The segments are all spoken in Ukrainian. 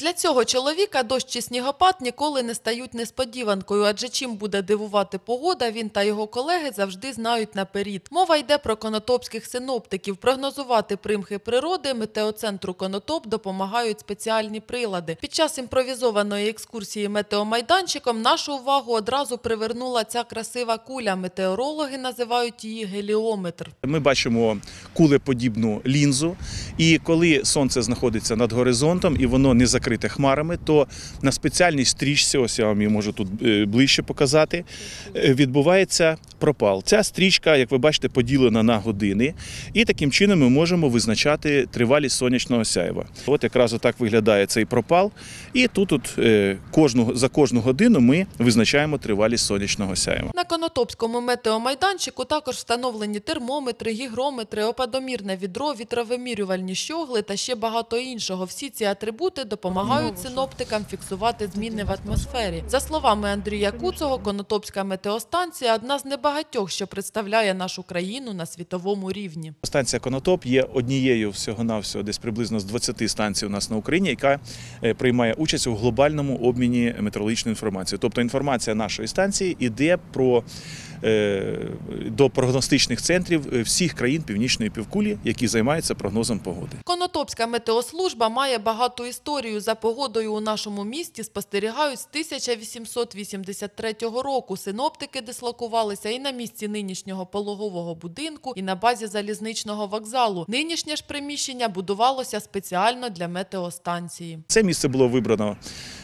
Для цього чоловіка дощ чи снігопад ніколи не стають несподіванкою, адже чим буде дивувати погода, він та його колеги завжди знають наперед. Мова йде про конотопських синоптиків. Прогнозувати примхи природи метеоцентру Конотоп допомагають спеціальні прилади. Під час імпровізованої екскурсії метеомайданчиком нашу увагу одразу привернула ця красива куля. Метеорологи називають її геліометр. Ми бачимо кулеподібну лінзу, і коли сонце знаходиться над горизонтом і воно не закрите хмарами, то на спеціальній стрічці, ось я вам її можу тут е, ближче показати, е, відбувається пропал. Ця стрічка, як ви бачите, поділена на години, і таким чином ми можемо визначати тривалість сонячного сяйва. От якраз отак виглядає цей пропал, і тут, от е, кожну за кожну годину ми визначаємо тривалість сонячного сяйва. На Конотопському метеомайданчику також встановлені термометри, гігрометри, опадомірне відро, вітровимірювальні щогли та ще багато іншого. Всі ці атрибути допомагають синоптикам фіксувати зміни в атмосфері. За словами Андрія Куцого, Конотопська метеостанція одна з небагатьох, що представляє нашу країну на світовому рівні. Станція Конотоп є однією всього-навсього десь приблизно з 20 станцій у нас на Україні, яка е, приймає участь у глобальному обміні метеорологічною інформацією. Тобто інформація нашої станції йде про е, до прогностичних центрів е, всіх країн північної півкулі, які займаються прогнозом погоди. Конотопська метеослужба має багату історію. За погодою у нашому місті спостерігають з 1883 року. Синоптики дислокувалися і на місці нинішнього пологового будинку, і на базі залізничного вокзалу. Нинішнє ж приміщення будувалося спеціально для метеостанції. Це місце було вибрано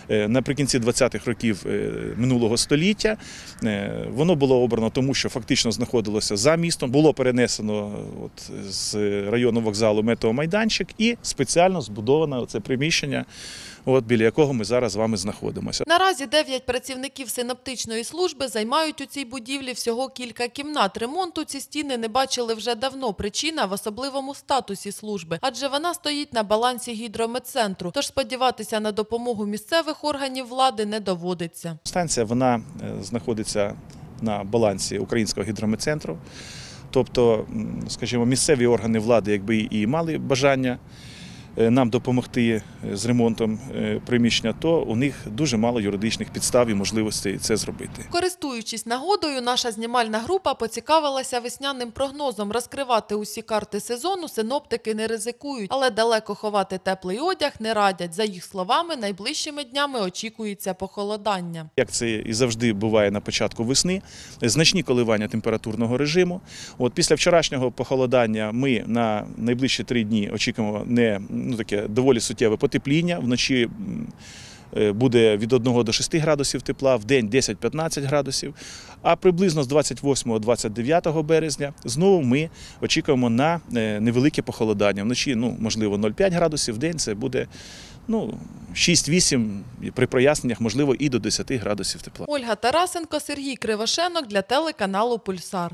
е, наприкінці 20-х років е, минулого століття. Е, Воно було обрано тому, що фактично знаходилося за містом. Було перенесено от, з району вокзалу метеомайданчик і спеціально збудовано це приміщення, от, біля якого ми зараз з вами знаходимося. Наразі дев'ять працівників синоптичної служби займають у цій будівлі всього кілька кімнат. Ремонту ці стіни не бачили вже давно. Причина в особливому статусі служби, адже вона стоїть на балансі гідрометцентру. Тож сподіватися на допомогу місцевих органів влади не доводиться. Станція вона е, знаходиться на балансі Українського гідрометцентру. Тобто, скажімо, місцеві органи влади, якби і мали бажання нам допомогти е, з ремонтом е, приміщення, то у них дуже мало юридичних підстав і можливостей це зробити. Користуючись нагодою, наша знімальна група поцікавилася весняним прогнозом. Розкривати усі карти сезону синоптики не ризикують, але далеко ховати теплий одяг не радять. За їх словами, найближчими днями очікується похолодання. Як це і завжди буває на початку весни, значні коливання температурного режиму. От після вчорашнього похолодання ми на найближчі три дні очікуємо не ну таке доволі суттєве потепління. Вночі е, буде від 1 до 6 градусів тепла, в день 10-15 градусів. А приблизно з 28-29 березня знову ми очікуємо на е, невелике похолодання. Вночі, ну можливо, 0,5 градусів, в день це буде ну 6-8, при проясненнях, можливо, і до 10 градусів тепла. Ольга Тарасенко, Сергій Кривошенок для телеканалу Пульсар.